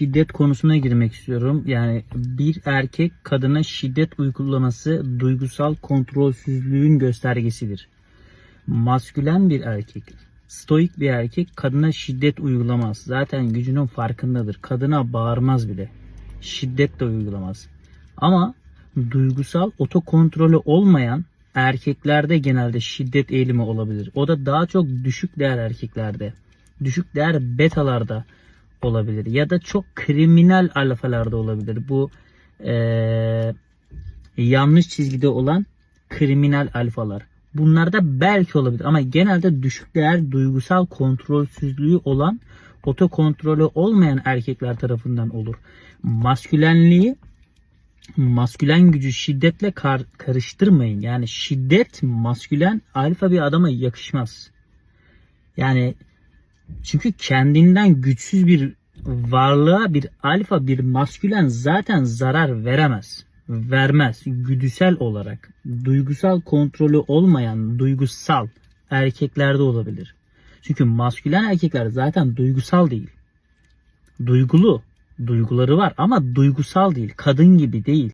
Şiddet konusuna girmek istiyorum. Yani bir erkek kadına şiddet uygulaması duygusal kontrolsüzlüğün göstergesidir. Maskülen bir erkek, stoik bir erkek kadına şiddet uygulamaz. Zaten gücünün farkındadır. Kadına bağırmaz bile. Şiddet de uygulamaz. Ama duygusal otokontrolü olmayan erkeklerde genelde şiddet eğilimi olabilir. O da daha çok düşük değer erkeklerde. Düşük değer betalarda olabilir. Ya da çok kriminal alfalarda olabilir. Bu eee, yanlış çizgide olan kriminal alfalar. Bunlarda belki olabilir ama genelde düşük değer duygusal kontrolsüzlüğü olan otokontrolü olmayan erkekler tarafından olur. Maskülenliği maskülen gücü şiddetle kar- karıştırmayın. Yani şiddet maskülen alfa bir adama yakışmaz. Yani çünkü kendinden güçsüz bir varlığa bir alfa bir maskülen zaten zarar veremez. Vermez. Güdüsel olarak. Duygusal kontrolü olmayan duygusal erkeklerde olabilir. Çünkü maskülen erkekler zaten duygusal değil. Duygulu. Duyguları var ama duygusal değil. Kadın gibi değil.